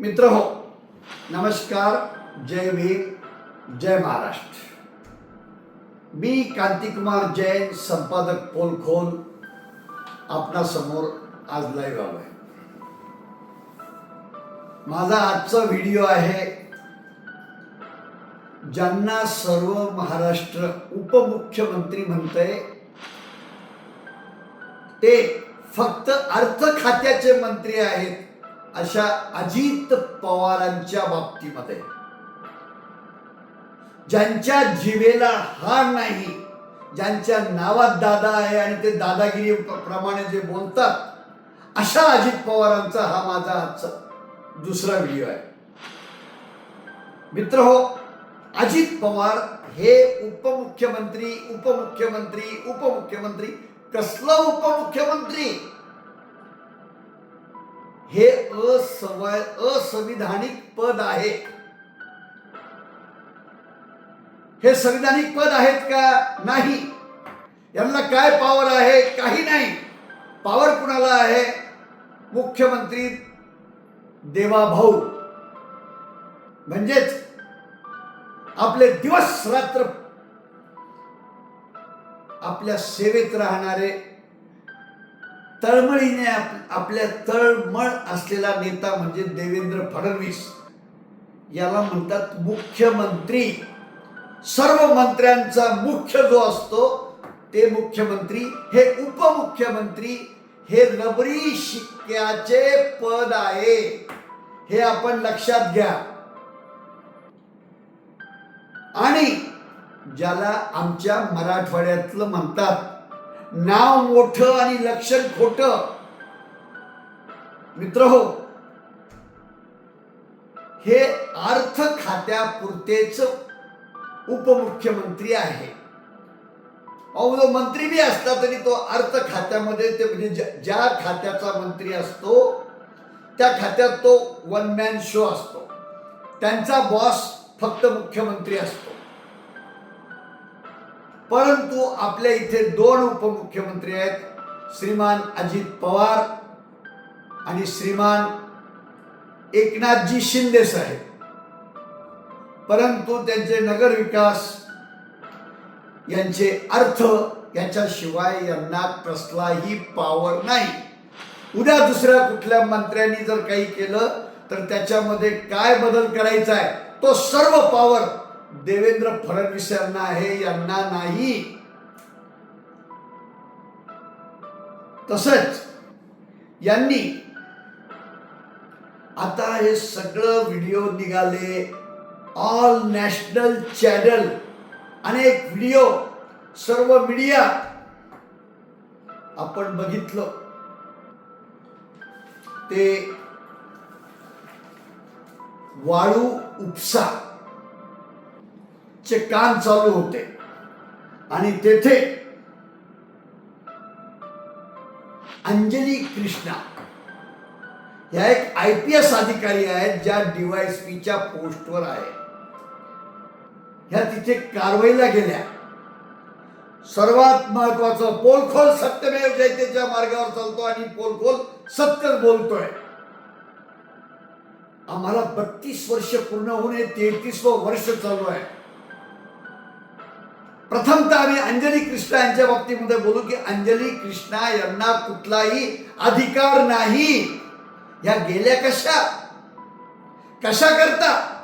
मित्र हो नमस्कार जय भीम जय महाराष्ट्र। मी कांतिकुमार जैन संपादक पोलखोल आपणासमोर आज लाईव्ह आलो आहे माझा आजचा व्हिडिओ आहे ज्यांना सर्व महाराष्ट्र उपमुख्यमंत्री म्हणते ते फक्त अर्थ खात्याचे मंत्री आहेत. अशा अजित पवारांच्या बाबतीमध्ये. ज्यांच्या जीवेला हार नाही ज्यांच्या नावात दादा आहे आणि ते दादागिरी प्रमाणे जे बोलतात अशा अजित पवारांचा हा माझा आजचा दुसरा व्हिडिओ आहे. मित्र हो अजित पवार हे उपमुख्यमंत्री उपमुख्यमंत्री उपमुख्यमंत्री कसलं उपमुख्यमंत्री? हे असवय असंविधानिक पद आहे. हे संविधानिक पद आहेत का? नाही. यांना काय पावर आहे? काही नाही. पावर कुणाला आहे? मुख्यमंत्री देवाभाऊ. म्हणजेच आपले दिवस रात्र आपल्या सेवेत राहणारे तळमळीने आप- आपल्या तळमळ असलेला नेता म्हणजे देवेंद्र फडणवीस. याला म्हणतात मुख्यमंत्री. सर्व मंत्र्यांचा मुख्य जो असतो ते मुख्यमंत्री हे उपमुख्यमंत्री हे रबरी शिक्क्याचे पद आहे. हे आपण लक्षात घ्या. आणि ज्याला आमच्या मराठवाड्यातलं म्हणतात नाव मोठं आणि लक्षण खोट. मित्र हो हे अर्थ खात्यापुरतेच उपमुख्यमंत्री आहे. अहो मंत्री बी असला तरी तो अर्थ खात्यामध्ये ते म्हणजे ज्या- ज्या खात्याचा मंत्री असतो त्या खात्यात तो वन मॅन शो असतो. त्यांचा बॉस फक्त मुख्यमंत्री असतो. परंतु आपल्या इथे दोन उपमुख्यमंत्री आहेत श्रीमान अजित पवार आणि श्रीमान एकनाथजी शिंदे साहेब. परंतु त्यांचे नगर विकास यांचे अर्थ याच्याशिवाय यांना कसलाही पावर नाही. उद्या दुसऱ्या कुठल्या मंत्र्यांनी जर काही केलं तर त्याच्यामध्ये काय बदल करायचा आहे तो सर्व पावर देवेंद्र फडणवीस यांना आहे यांना नाही. तसंच यांनी आता हे सगळं व्हिडिओ निघाले. ऑल नॅशनल चॅनल अनेक व्हिडिओ सर्व मीडिया. आपण बघितलं. ते वाळू उपसा. चे काम चालू होते. आणि तेथे अंजली कृष्णा ह्या एक आय पी एस अधिकारी आहेत ज्या डीवायएसपीच्या पोस्टवर आहे ह्या तिथे कारवाईला गेल्या. सर्वात महत्वाचं पोलखोल सत्यमेव जयतेच्या मार्गावर चालतो आणि पोलखोल सत्य बोलतोय. आम्हाला बत्तीस वर्ष पूर्ण होणे तेहतीसवं वर्ष चालू आहे. प्रथमतः आम्ही अंजली कृष्णा यांच्या बाबतीमध्ये बोलू की अंजली कृष्णा यांना कुठलाही अधिकार नाही. या गेल्या कशा? कशा करता?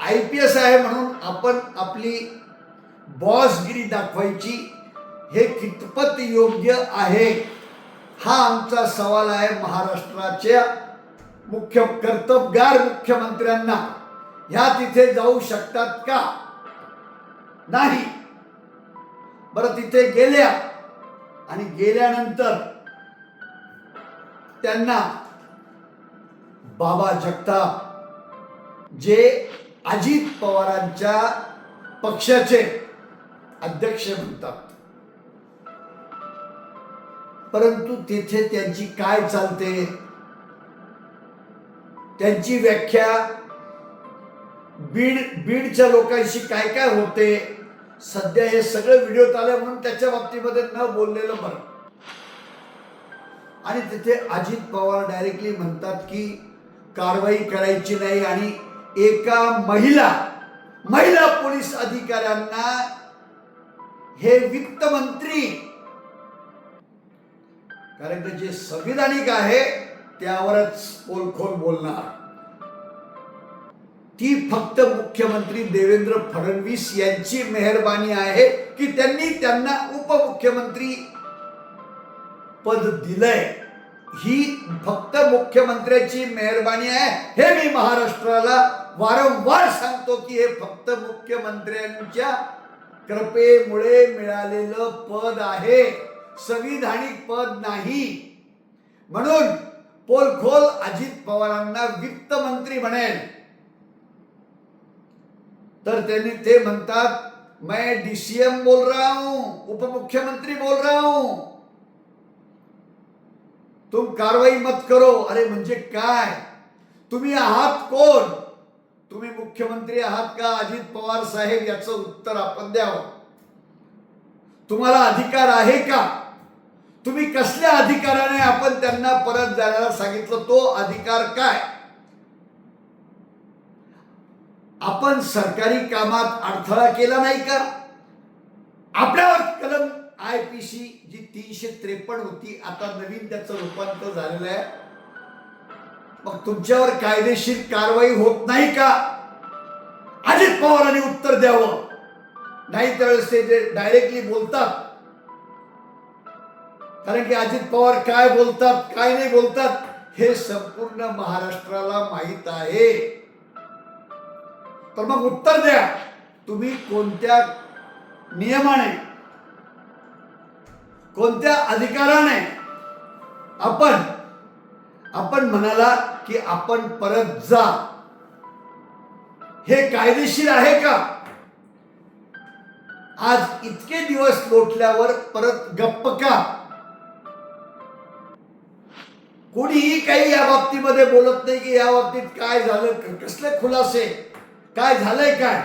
आय पी एस आहे म्हणून आपण आपली बॉसगिरी दाखवायची. हे कितपत योग्य आहे? हा आमचा सवाल आहे महाराष्ट्राच्या मुख्य कर्तबगार मुख्यमंत्र्यांना. ह्या तिथे जाऊ शकतात का? नाही. बरं तिथे गेल्या आणि गेल्यानंतर त्यांना बाबा जगताप जे अजित पवारांच्या पक्षाचे अध्यक्ष म्हणतात. परंतु तेथे त्यांची काय चालते? त्यांची व्याख्या बीड बीडच्या लोकांशी काय काय होते? सध्या हे सगळे व्हिडिओ आले म्हणून त्याच्या बाबतीमध्ये न बोललेलं बरं. आणि तिथे अजित पवार डायरेक्टली म्हणतात की कारवाई करायची नाही आणि एका महिला महिला पोलीस अधिकाऱ्यांना हे वित्त मंत्री कारण की जे संविधानिक आहे त्यावरच पोलखोल बोलणार. ती फक्त मुख्यमंत्री देवेंद्र फडणवीस यांची मेहरबानी आहे की त्यांनी त्यांना उपमुख्यमंत्री पद दिलंय. ही फक्त मुख्यमंत्र्याची मेहरबानी आहे. हे मी महाराष्ट्राला वारंवार सांगतो की हे फक्त मुख्यमंत्र्यांच्या कृपेमुळे मिळालेलं पद आहे. संविधानिक पद नाही. म्हणून पोलखोल अजित पवारांना वित्त मंत्री म्हणेल. तर त्यांनी ते म्हणतात मैं डीसीएम बोल रहा हूं उपमुख्यमंत्री बोल रहा हूं. तुम कारवाई मत करो. अरे म्हणजे काय? तुम्ही आहात कोण? तुम्ही मुख्यमंत्री आहात का? अजित पवार साहेब याचं उत्तर आपण द्यावं. तुम्हाला अधिकार आहे का? तुम्ही कसल्या अधिकाराने आपण त्यांना परत जायला सांगितलं? तो अधिकार काय? आपण सरकारी कामात अडथळा केला नाही का? आपल्यावर कलम आय पी सी जी तीनशे त्रेपन्न होती आता नवीन त्याचं रूपांतर झालेलं आहे. मग तुमच्यावर कायदेशीर कारवाई होत नाही का? अजित पवारांनी उत्तर द्यावं. नाही त्यावेळेस ते डायरेक्टली बोलतात. कारण की अजित पवार काय बोलतात काय नाही बोलतात हे संपूर्ण महाराष्ट्राला माहीत आहे. तर मग उत्तर द्या. तुम्ही कोणत्या नियमाने कोणत्या अधिकाराने आपण आपण म्हणाला की आपण परत जा. हे कायदेशीर आहे का? आज इतके दिवस लोटल्यावर परत गप्प का? कोणीही काही या बाबतीमध्ये बोलत नाही की या बाबतीत काय झालं कसले खुलासे? काय झालंय काय?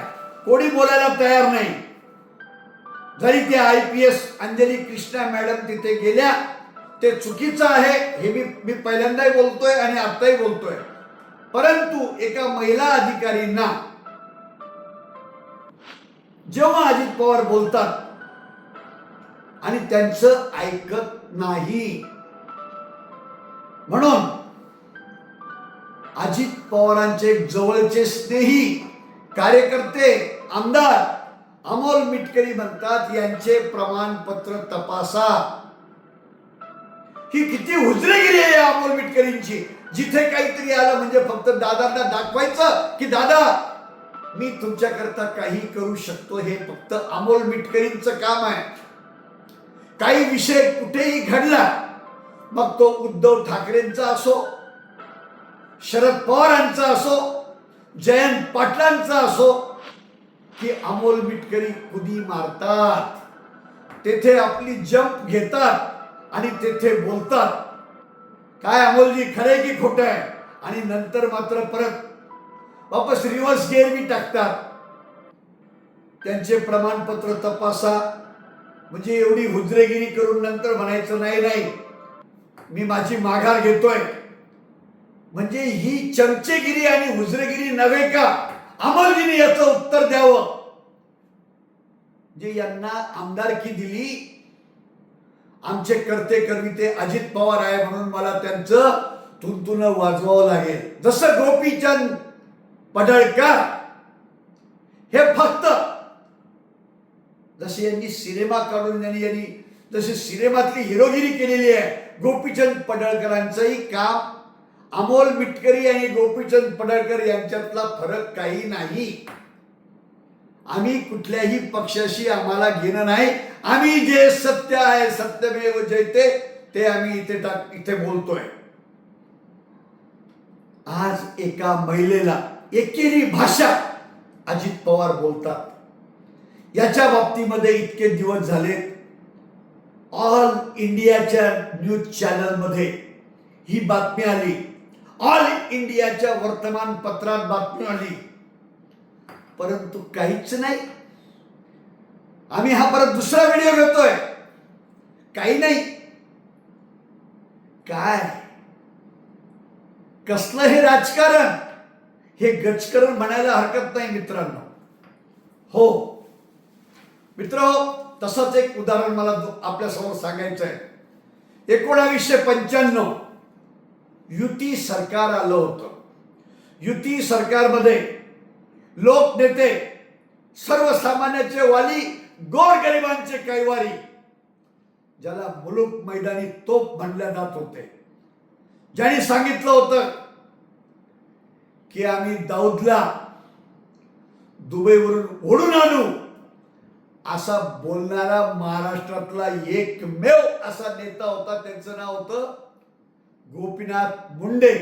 कोणी बोलायला तयार नाही. जरी ते I P S Anjali Krishna madam तिथे गेल्या ते चुकीचं आहे हे मी मी पहिल्यांदाही बोलतोय आणि आताही बोलतोय. परंतु एका महिला अधिकारींना जेव्हा अजित पवार बोलतात आणि त्यांचं ऐकत नाही म्हणून अजित पवारांचे जवळचे स्नेही कार्यकर्ते आमदार अमोल मिटकरी म्हणतात यांचे प्रमाणपत्र तपासा. ही किती हुजरेगिरी आहे अमोल मिटकरींची. जिथे काहीतरी आलं म्हणजे फक्त दादांना दाखवायचं की दादा मी तुमच्याकरता काही करू शकतो हे फक्त अमोल मिटकरींचं काम आहे. काही विषय कुठेही घडला मग तो उद्धव ठाकरेंचा असो शरद पवारांचा असो जयंत पाटलांचा असो की अमोल मिटकरी कुदी मारतात. तेथे आपली जंप घेतात आणि तेथे बोलतात. काय अमोलजी खरे की खोट आहे? आणि नंतर मात्र परत वापस रिव्हर्स गेअर बी टाकतात. त्यांचे प्रमाणपत्र तपासा. म्हणजे एवढी हुजरेगिरी करून नंतर म्हणायचं नाही नाही मी माझी माघार घेतोय. म्हणजे ही चमचेगिरी आणि हुजरेगिरी नव्हे का? अमरजीने याचं उत्तर द्यावं. जे यांना आमदारकी दिली आमचे करते कर्मिते अजित पवार आहे म्हणून मला त्यांचं तुंतुन वाजवावं लागेल. जसं गोपीचंद पडळकर हे फक्त जसे यांनी सिनेमा काढून यांनी यांनी जशी सिनेमातली हिरोगिरी केलेली आहे गोपीचंद पडळकरांचंही काम अमोल मिटकरी आणि गोपीचंद पडळकर यांच्यातला फरक काही नाही. आम्ही कुठल्याही पक्षाशी आम्हाला घेणं नाही. आम्ही जे सत्य आहे सत्यमेव जयते ते आम्ही इथे टाक इथे बोलतोय. आज एका महिलेला एकेरी भाषा अजित पवार बोलतात. याच्या बाबतीमध्ये इतके दिवस झाले ऑल इंडियाच्या न्यूज चॅनलमध्ये ही बातमी आली. ऑल इंडियाच्या वर्तमानपत्रात बातमी आली. परंतु काहीच नाही. आम्ही हा परत दुसरा व्हिडिओ घेतोय. काही नाही. काय? कसलं हे राजकारण? हे गजकरण म्हणायला हरकत नाही मित्रांनो. हो. मित्र तसंच एक उदाहरण मला आपल्यासमोर सांगायचं आहे एकोणावीसशे पंच्याण्णव युती सरकार आलं होतं. युती सरकारमध्ये लोकनेते सर्वसामान्याचे वाली गोरगरिबांचे कैवारी ज्याला मुलुक मैदानी तोप म्हणल्या जात होते. ज्यांनी सांगितलं होतं की आम्ही दाऊदला दुबईवरून ओढून आणू असा बोलणारा महाराष्ट्रातला एकमेव असा नेता होता त्यांचं नाव होतं गोपीनाथ मुंडे.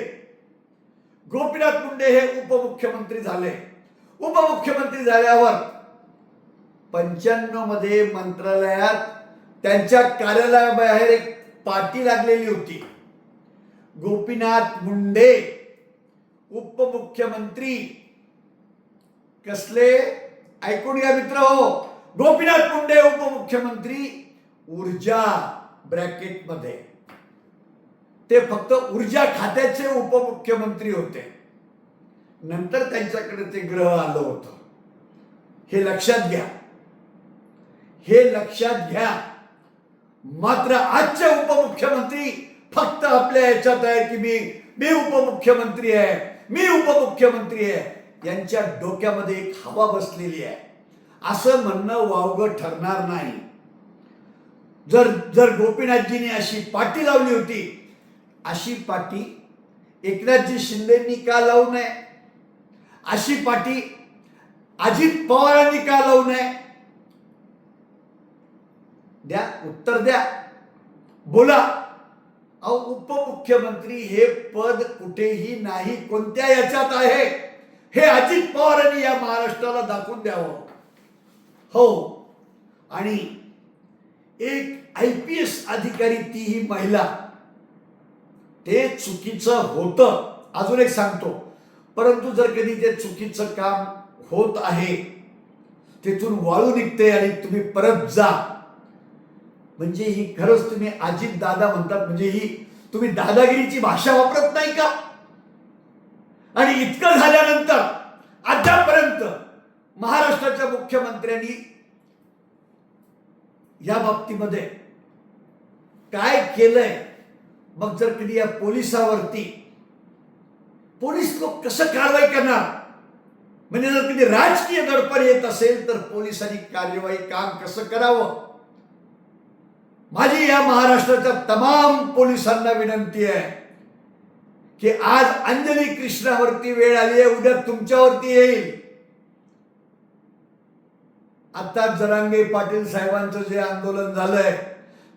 गोपीनाथ मुंडे हे उपमुख्यमंत्री झाले. उपमुख्यमंत्री झाल्यावर पंच्याण्णवमध्ये मंत्रालयात त्यांच्या कार्यालयाबाहेर एक पाटी लागलेली होती. गोपीनाथ मुंडे उपमुख्यमंत्री. कसले? ऐकून घ्या मित्र हो. गोपीनाथ मुंडे उपमुख्यमंत्री ऊर्जा ब्रॅकेटमध्ये ते फक्त ऊर्जा खात्याचे उपमुख्यमंत्री होते. नंतर त्यांच्याकडे ते ग्रह आलं होतं. हे लक्षात घ्या. हे लक्षात घ्या. मात्र आजचे उपमुख्यमंत्री फक्त आपल्या याच्यात आहे की मी मी उपमुख्यमंत्री आहे मी उपमुख्यमंत्री आहे. यांच्या डोक्यामध्ये एक हवा बसलेली आहे. असं म्हणणं वावगं ठरणार नाही. जर जर गोपीनाथजींनी अशी पाटी लावली होती अशी पाटी एकनाथजी शिंदेंनी का लावू नये? अशी पाटी अजित पवारांनी का लावू नये? द्या उत्तर द्या. बोला. अहो उपमुख्यमंत्री हे पद कुठेही नाही कोणत्या याच्यात आहे? हे अजित पवारांनी या महाराष्ट्राला दाखवून द्यावं. हो. आणि एक आय पी एस अधिकारी तीही महिला ते चुकीचं होतं. अजून एक सांगतो. परंतु जर कधी ते चुकीचं काम होत आहे तिथून वाळू निघते आणि तुम्ही परत जा. म्हणजे ही खरंच तुम्ही अजित दादा म्हणतात म्हणजे ही तुम्ही दादागिरीची भाषा वापरत नाही का? आणि इतकं झाल्यानंतर आतापर्यंत महाराष्ट्राच्या मुख्यमंत्र्यांनी या बाबतीमध्ये काय केलंय? मग जर कधी या पोलिसावरती पोलीस लोक कसं कारवाई करणार? म्हणजे जर कधी राजकीय गडपड येत असेल तर पोलिसांनी कार्यवाही काम कसं करावं? माझी या महाराष्ट्राच्या तमाम पोलिसांना विनंती आहे की आज अंजली कृष्णावरती वेळ आली आहे उद्या तुमच्यावरती येईल. आता जरांगे पाटील साहेबांचं जे आंदोलन झालंय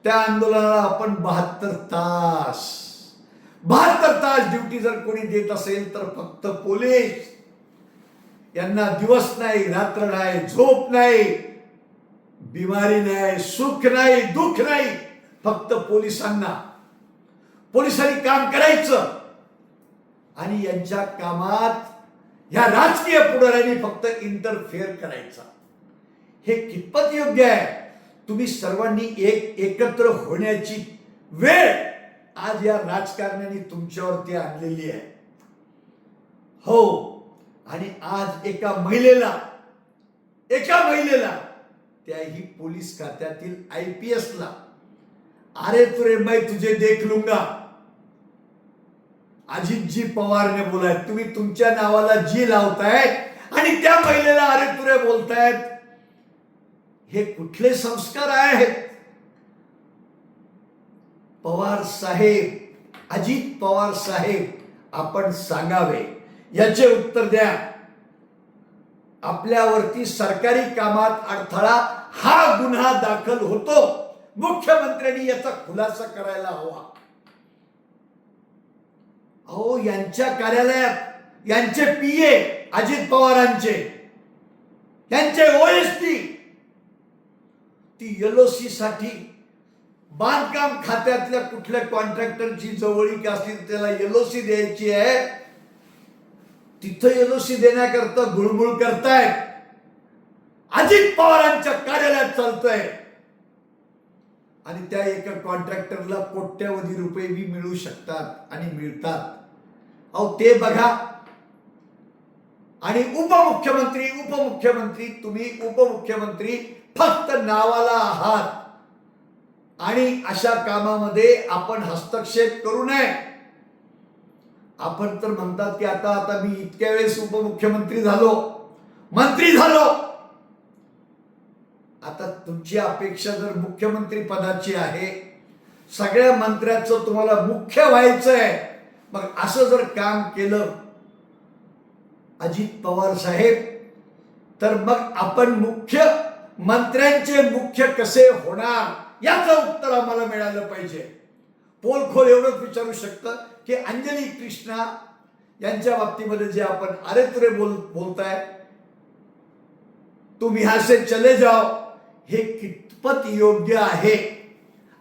त्या आंदोलनाला आपण बहात्तर तास बहात्तर तास ड्युटी जर कोणी देत असेल तर फक्त पोलीस. यांना दिवस नाही रात्र नाही झोप नाही बिमारी नाही सुख नाही दुःख नाही. फक्त पोलिसांना. पोलिसांनी काम करायचं. आणि यांच्या कामात ह्या राजकीय पुढाऱ्यांनी फक्त इंटरफेअर करायचा. हे कितपत योग्य आहे? तुम्ही सर्वांनी एक एकत्र होण्याची वेळ आज या राजकारण्याने तुमच्यावरती आणलेली आहे. हो आणि आज एका महिलेला एका महिलेला त्याही पोलीस खात्यातील आय पी ला अरे तुरे मै तुझे देख लूंगा. अजितजी पवारने बोलायत तुम्ही तुमच्या नावाला जी लावतायत आणि त्या महिलेला अरे तुरे बोलतायत. हे कुठले संस्कार आहेत? पवार साहेब अजित पवार साहेब आपण सांगावे. याचे उत्तर द्या. आपल्यावरती सरकारी कामात अडथळा हा गुन्हा दाखल होतो. मुख्यमंत्र्यांनी याचा खुलासा करायला हवा. अहो यांच्या कार्यालयात यांचे पीए अजित पवारांचे त्यांचे ओएसटी ती एलओसी साठी बांधकाम खात्यातल्या कुठल्या कॉन्ट्रॅक्टरची जवळीक असली तर त्याला सी द्यायची आहे. तिथं एलओसी देण्याकरता गुळगुळ करतायत. अजित पवारांच्या कार्यालयात चालतंय. आणि त्या एका कॉन्ट्रॅक्टरला कोट्यवधी रुपये बी मिळू शकतात आणि मिळतात. अहो ते बघा. आणि उपमुख्यमंत्री उपमुख्यमंत्री तुम्ही उपमुख्यमंत्री फक्त नावाला आहात. आणि अशा कामामध्ये आपण हस्तक्षेप करू नये. आपण तर म्हणतात की आता आता मी इतक्या वेळेस उपमुख्यमंत्री झालो. मंत्री झालो. आता तुमची अपेक्षा जर मुख्यमंत्री पदाची आहे सगळ्या मंत्र्याचं तुम्हाला मुख्य व्हायचं आहे मग असं जर काम केलं अजित पवार साहेब तर मग आपण मुख्य मंत्र्यांचे मुख्य कसे होणार याचं उत्तर आम्हाला मिळालं पाहिजे. पोलखोल एवढंच विचारू शकतं की अंजली कृष्णा यांच्या बाबतीमध्ये जे आपण अरे तुरे बोल बोलताय तुम यहाँ से चले जाओ हे कितपत योग्य आहे?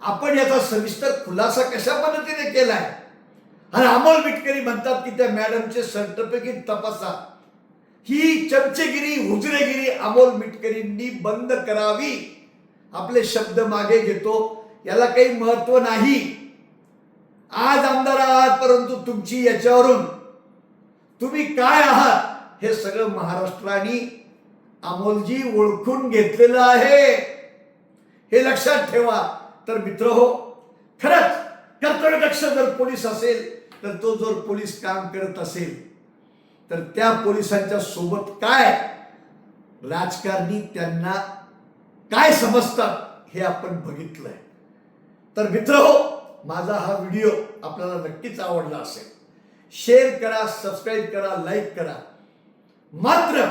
आपण याचा सविस्तर खुलासा कशा पद्धतीने केलाय? आणि अमोल मिटकरी म्हणतात की त्या मॅडमचे सर्टिफिकेट तपासा. ही चमचेगिरी हुजरेगिरी अमोल मिटकरींनी बंद करावी. आपले शब्द मागे घेतो. याला काही महत्त्व नाही. आज आमदार आहात परंतु तुमची याच्यावरून. तुम्ही काय आहात? हे सगळं महाराष्ट्राने अमोलजी ओळखून घेतलेलं आहे. हे लक्षात ठेवा. तर मित्र हो खरंच कर्तव्यदक्ष जर पोलीस असेल तर तो जर पोलीस काम करत असेल तर त्या पोलिसांच्या सोबत काय राजकारणी त्यांना काय समजतात हे आपण बघितलंय. तर मित्र हो माझा हा व्हिडिओ आपल्याला नक्कीच आवडला असेल. शेअर करा सबस्क्राईब करा लाईक करा. मात्र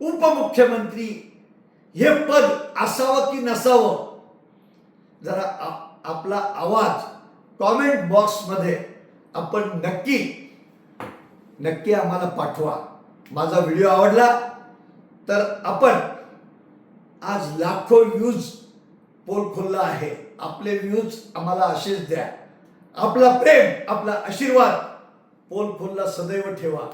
उपमुख्यमंत्री हे पद असावं की नसावं? जरा आपला आवाज कॉमेंट बॉक्समध्ये आपण नक्की नक्की आम्हाला पाठवा. माझा व्हिडिओ आवडला तर आपण आज लाखो व्ह्यूज पोल खोलला आहे. आपले व्ह्यूज आम्हाला असेच द्या. आपला प्रेम आपला आशीर्वाद पोल खोलला सदैव ठेवा.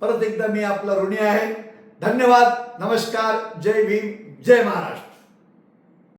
परत एकदा मी आपला ऋणी आहे. धन्यवाद. नमस्कार. जय भीम. जय महाराष्ट्र.